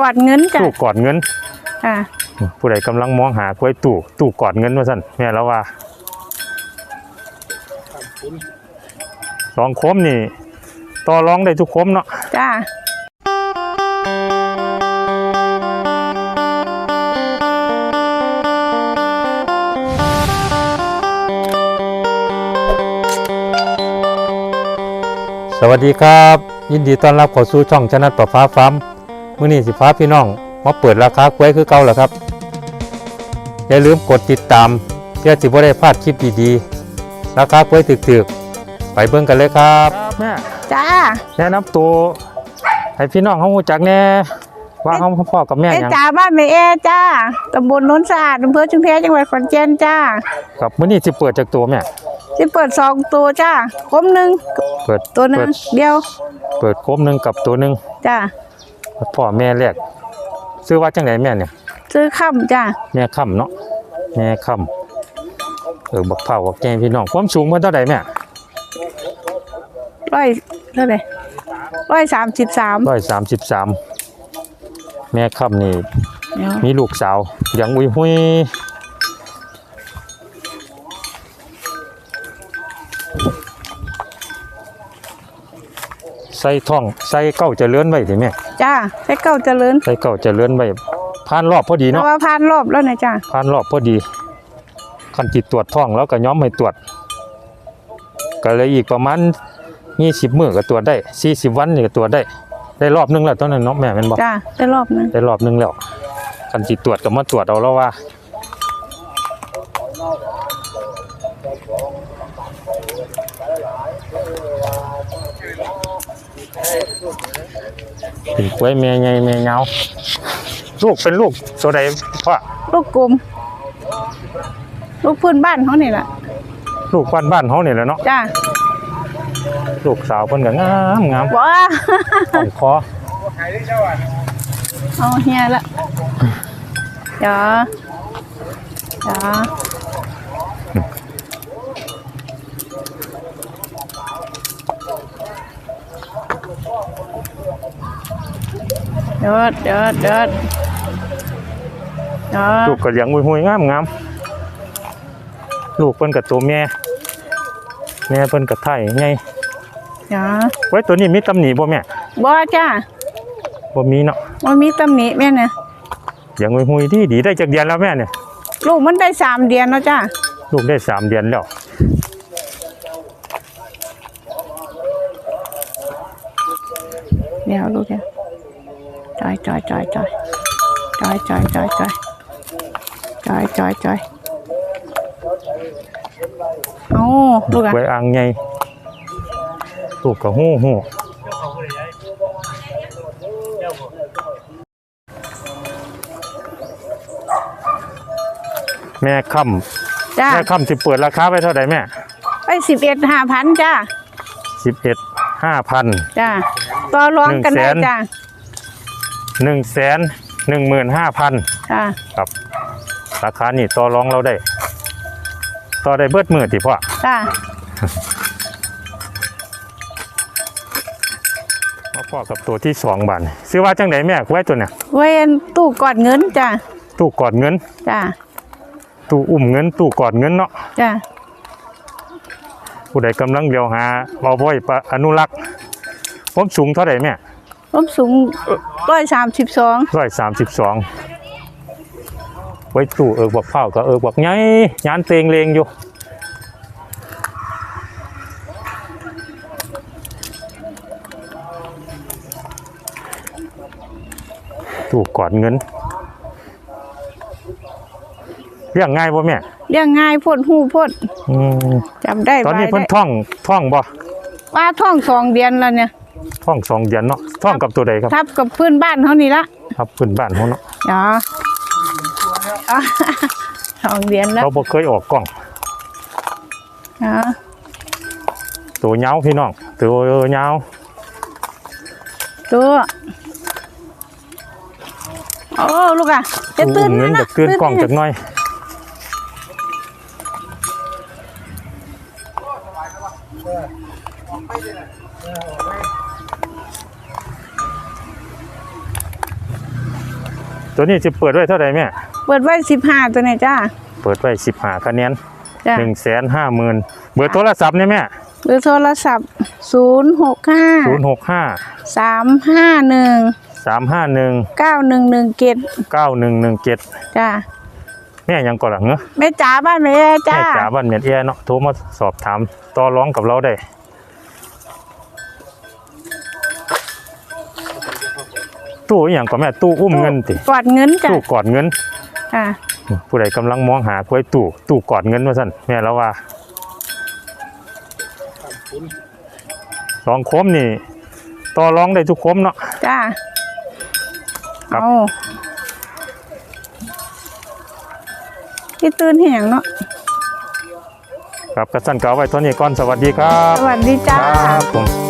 กอดเงินจ้ะตู้กอดเงินค่ะผู้ใดกำลังมองหากล้วยตู้ตู้กอดเงินว่าสั่นแม่แล้วว่าสองโคมนี่ต่อรองได้ทุกโคมเนาะจ้าสวัสดีครับ ยินดีต้อนรับเข้าสู่ช่องชนะประฟ้าฟ้าร์ มมื้อนี้สิฟ้าพี่น้องมาเปิดราคากล้วยคือเก่าแล้วครับ อย่าลืมกดติดตามเพื่อสิบ่ได้พลาดคลิปดีๆ ราคากล้วยถึกๆ ไปเบิ่งกันเลยครับแม่จ้าแนะนำตัวให้พี่น้องเขารู้จักแน่ว่าเขาพ่อกับแม่เอหยังจ้าบ้านแม่แอจ้าตำบลโนนสะอาดอำเภอชุมแพจังหวัดขอนแก่นจ้าครับมื้อนี้สิเปิดจากตัวแม่ ที่เปิดสองตัวจ้าคมหนึ่งเปิดตัวหนึ่เปิงดเดียวเปิดโคมหนึงกับตัวหนึงจ้า พ่อแม่แรกซื้อว่าจังไดแม่เนี่ยซื้อค่ำจ้าแม่ค่ำเนาะแม่ค่ำเออบักเผาบักแกงพี่น้องความสูงเพิ่นเท่าใดแม่ร้อยเท่าไหร่ร้อยสามสิบสาม133แม่ค่ำนี่เดี๋ยวมีลูกสาวยังอุยหุยใส่ท่อง ใส่เก้าเจะเลื่อนไว้สิแม่ จ้าใช้เก้าเจริญใส่เก้าเจะเลื่อนไว้ผ่านรอบพอดีแต่เนาะว่าผ่านรอบแล้วนะจ้าผ่านรอบพอดีคันจิตตรวจท่องแล้วก็ย้อมให้ตรวจ ก็เลยอีกประมาณ20มื้อก็ตรวจได้40วันนี่ก็ตรวจได้ ได้รอบหนึงแล้วตอนนั้นเนาะแม่แม่นบ่จ้าได้รอบหนึงได้รอบหนึงแล้วคันจิตตรวจก็มาตรวจเอาแล้วว่า ป็นกล้วยแม่ใหญ่แม่ยาวลูกเป็นลูกโซไดพ่อลูกกลมลูกพื้นบ้านเขานี่แหละลูกบ้านบ้านเฮานี่แหละเนาะจ้าลูกสาวเพิ่นก็งามงามว้าของคอเอาเฮียละจ้าจ้าเดิ ดเดิดเดิดเดิดลูกก็เลี้ยงหุยๆงามงามลูกเพิ่นก็ตัวแม่แม่เพิ่นก็ไทยไงจ้าไว้ตัวนี้มีตำหนิบ่แม่บ่จ้าบ่มีเนาะมันมีตำหนิแม่เนี่ยเลี้ยงหุยๆดีดีได้จักเดือนแล้วแม่เนี่ยลูกมันได้สามเดือนแล้วจ้าลูกได้สามเดือนแล้วเดี๋ยวลูกเดี๋ยว จอยจอยจอยจอยจอยจอยจอยจอยจอยจอยจอยเอาลูกอะไว้อ่างใหญ่ลูกก็ฮู้ฮู้แม่ค่ำจ้าแม่ค่ำสิเปิดราคาไปเท่าไหร่แม่ไปสิบเอ็ดห้าพันจ้าสิบเอ็ดห้าพันจ้าต่อรองกันได้หนึ่งแสนจ้า หนึ่งแสนหนึ่งหมื่นห้าพันจ้าครับ ราคานี่ต่อรองเราได้ ต่อได้เบิดมือติพ่อจ้ามาพ่อกับตัวที่สองบาทซื้อว่าจังไหนแม่ไว้ตัวเนี่ยเวนตู้กอดเงินจ้าตู้กอดเงินจ้าตู้อุ้มเงินตู้กอดเงินเนาะจ้าผู้ใดกำลังเดียวหาเอาไว้ปะอนุรักษ์ผมสูงเท่าไหร่แม่ ผมสูงร้อยสามสิบสองร้อยสามสิบสองไว้ตู้เอิกบักเผาก็เอิกบักไงยานเตงเลงอยู่ตู้กอดเงินเรียกง่ายป่ะแม่เรียงง่ายพ่นหูพ่นอืมจำได้ตอนนี้ไว้เพิ่นได้ท่องท่องบ่ว่าท่องสองเดือนแล้วเนี่ย ท่องสองเดือนเนาะท่องกับตัวใดครับทับกับพื้นบ้านเขานี่ละครับพื้นบ้านเขาเนาะจ้าอะสองเดือนแล้วเขาบ่เคยออกกล้องจ้าตัวเหงาพี่น้องตัวเหงาตัวโอ้ลูกอะจะตู้ตื่อุ้นมเงินนะจะเกินกล้องตื่จักหน่อย ตัวนี้จะเปิดไว้เท่าไหร่แม่ เปิดไว้สิบห้าตัวนี้จ้า เปิดไว้สิบห้าคะแนนจ้าหนึ่งแสนห้าหมื่นเบอร์โทรศัพท์เนี่ยแม่หรือโทรศัพท์ศูนย์หกห้าศูนย์หกห้าสามห้าหนึ่งสามห้าหนึ่งเก้าหนึ่งหนึ่งเจ็ดเก้าหนึ่งหนึ่งเจ็ดจ้าแม่ยังก่อนหลังเนอะแม่จ๋าบ้านแม่จ้าแม่จ๋าบ้านเมียนเอียเนาะโทรมาสอบถามต่อร้องกับเราได้ ตู้อหย่างก็แม่ตู้อุ้มเงินติกอดเงินจ้าตู้กอดเงินค่ะผู้ใดกำลังมองหากล้วยตู้ตู้กอดเงินว่าสั่นแม่แล้วว่าสองโคมนี่ต่อร้องได้ทุกโคมเนาะจ้าครับเอาที่ตื่นแหงเนาะครับกระสันเก่าไว้เท่านี้ก่อนสวัสดีครับ สวัสดีจ้าครับผม